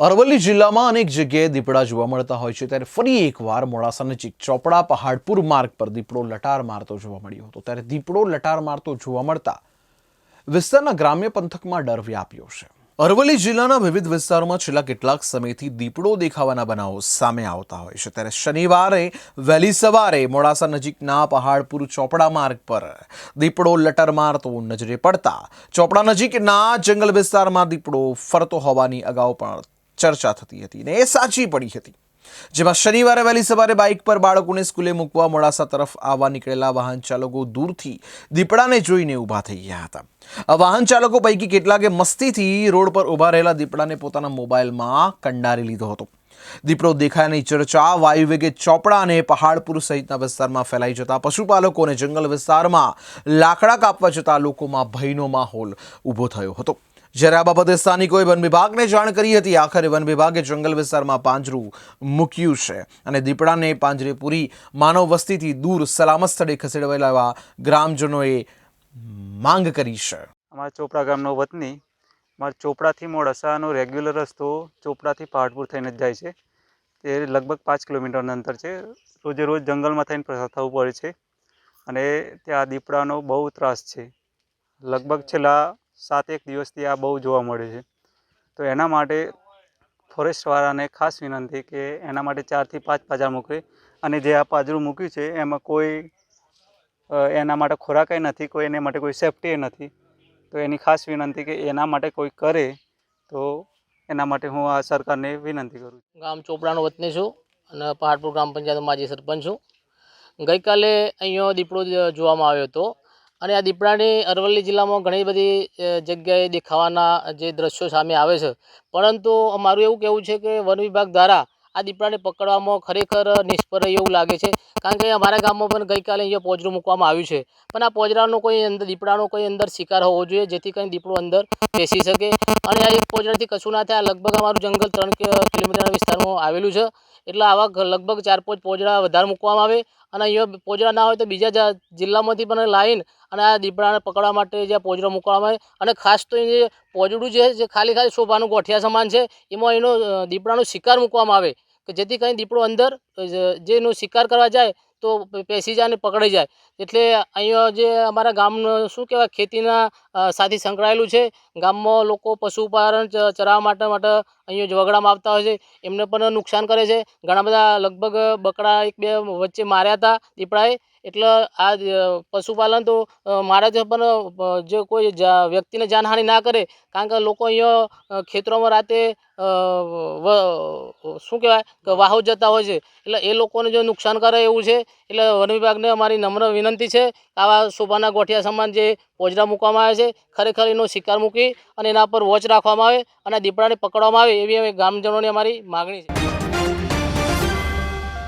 અરવલ્લી જિલ્લામાં અનેક જગ્યાએ દીપડા જોવા મળતા હોય છે. ત્યારે ફરી એકવાર મોડાસા નજીક ચોપડા પહાડપુર માર્ગ પર દીપડો લટાર મારતો જોવા મળ્યો હતો. ત્યારે દીપડો લટાર મારતો જોવા મળતા વિસ્તારના ગ્રામ્ય પંથકમાં ડર વ્યાપ્યો છે. અરવલ્લી જિલ્લાના વિવિધ વિસ્તારોમાં છેલ્લા કેટલાક સમયથી દીપડો દેખાવાના બનાવો સામે આવતા હોય છે. ત્યારે શનિવારે વહેલી સવારે મોડાસા નજીકના પહાડપુર ચોપડા માર્ગ પર દીપડો લટર મારતો નજરે પડતા ચોપડા નજીકના જંગલ વિસ્તારમાં દીપડો ફરતો હોવાની અગાઉ પણ ચર્ચા થતી હતી ને એ સાચી પડી હતી. જેમાં શનિવારે વહેલી સવારે બાઇક પર બાળકોને સ્કૂલે મૂકવા મોડાસા તરફ આવવા નીકળેલા વાહન ચાલકો દૂરથી દીપડાને જોઈને ઊભા થઈ ગયા હતા. વાહન ચાલકો પૈકી કેટલાકે મસ્તીથી રોડ પર ઊભા રહેલા દીપડાને પોતાના મોબાઈલમાં કંડારી લીધો હતો. દીપડો દેખાયાની ચર્ચા, વાયુવેગે ચોપડા અને પહાડપુર સહિતના વિસ્તારમાં ફેલાઈ જતા પશુપાલકો અને જંગલ વિસ્તારમાં લાકડા કાપવા જતા લોકોમાં ભયનો માહોલ ઊભો થયો હતો. જ્યારે આ બાબતે સ્થાનિકોએ વન વિભાગને જાણ કરી હતી, આખરે વન વિભાગે જંગલ વિસ્તારમાં પાંજરું મૂક્યું છે અને દીપડાને પાંજરે પૂરી માનવ વસ્તીથી દૂર સલામત સ્થળે ખસેડવાયેલા ગ્રામજનોએ માંગ કરી છે. અમારા ચોપડા ગામનો વતની મારા ચોપડાથી મોડાસાનો રેગ્યુલર રસ્તો ચોપડાથી પહાડપુર થઈને જ જાય છે. તે લગભગ પાંચ કિલોમીટરનું અંતર છે. રોજે રોજ જંગલમાં થઈને પસાર થવું પડે છે અને ત્યાં દીપડાનો બહુ ત્રાસ છે. લગભગ છેલ્લા સાત એક દિવસથી આ બહુ જોવા મળે છે. તો એના માટે ફોરેસ્ટવાળાને ખાસ વિનંતી કે એના માટે ચારથી પાંચ પાજા મૂકે અને જે આ પાજરું મૂક્યું છે, એમાં કોઈ એના માટે ખોરાકય નથી, કોઈ એના માટે કોઈ સેફટી નથી. તો એની ખાસ વિનંતી કે એના માટે કોઈ કરે તો એના માટે હું આ સરકારને વિનંતી કરું છું. ગામ ચોપડાનો વતની છું અને પહાડપુર ગ્રામ પંચાયતનો માજી સરપંચ છું. ગઈકાલે અહીંયા દીપડો જોવામાં આવ્યો હતો. અને આ દીપડાની અરવલ્લી જિલ્લામાં ઘણી બધી જગ્યાએ દેખાવાના જે દ્રશ્યો સામે આવે છે. પરંતુ મારું એવું કહેવું છે કે વન વિભાગ દ્વારા આ દીપડાને પકડવામાં ખરેખર નિષ્ફળ એવું લાગે છે. કારણ કે અમારા ગામમાં પણ ગઈકાલે અહીંયા પોજરું મૂકવામાં આવ્યું છે. પણ આ પોજરાનો કોઈ અંદર, દીપડાનો કોઈ અંદર શિકાર હોવો જોઈએ, જેથી કરીને દીપડો અંદર બેસી શકે. અને આ એક પોજરાથી કશું ના થાય લગભગ અમારું જંગલ ત્રણ કિલોમીટરના વિસ્તારમાં આવેલું છે. એટલે આવા લગભગ ચાર પાંચ પોજડા વધારે મૂકવામાં આવે અને અહીંયા પોજડા ના હોય તો બીજા જિલ્લામાંથી પણ લાવીને અને આ દીપડાને પકડવા માટે જ્યાં પોજડો મૂકવામાં આવે અને ખાસ તો એ પોજડું છે જે ખાલી ખાલી શોભાનું ગોઠિયા સમાન છે, એમાં એનો દીપડાનો શિકાર મૂકવામાં આવે કે જેથી કરીને દીપડો અંદર જેનો જે શિકાર કરવા જાય તો પેસી જાય અને પકડાઈ જાય. એટલે અહીંયા જે અમારા ગામનું શું કહેવાય, ખેતીના સાથે સંકળાયેલું છે. ગામમાં લોકો પશુપાલન ચરાવવા માટે માટે અહીંયા ઝઘડામાં આવતા હોય છે. એમને પણ નુકસાન કરે છે. ઘણા બધા લગભગ બકરા એક બે વચ્ચે માર્યા હતા દીપડાએ. એટલે આ પશુપાલન તો મારા પણ જે કોઈ વ્યક્તિને જાનહાનિ ના કરે, કારણ કે લોકો અહીંયા ખેતરોમાં રાતે શું કહેવાય, કે વાહો જતા હોય છે. એટલે એ લોકોને જો નુકસાન કરે એવું છે, એટલે વન વિભાગને અમારી નમ્ર વિનંતી છે આવા શોભાના ગોઠિયા સમાન જે પોજરા મૂકવામાં આવે છે, ખરેખર એનો શિકાર મૂકી અને એના પર વોચ રાખવામાં આવે અને દીપડાને પકડવામાં આવે એવી અમે ગામજનોની અમારી માગણી છે.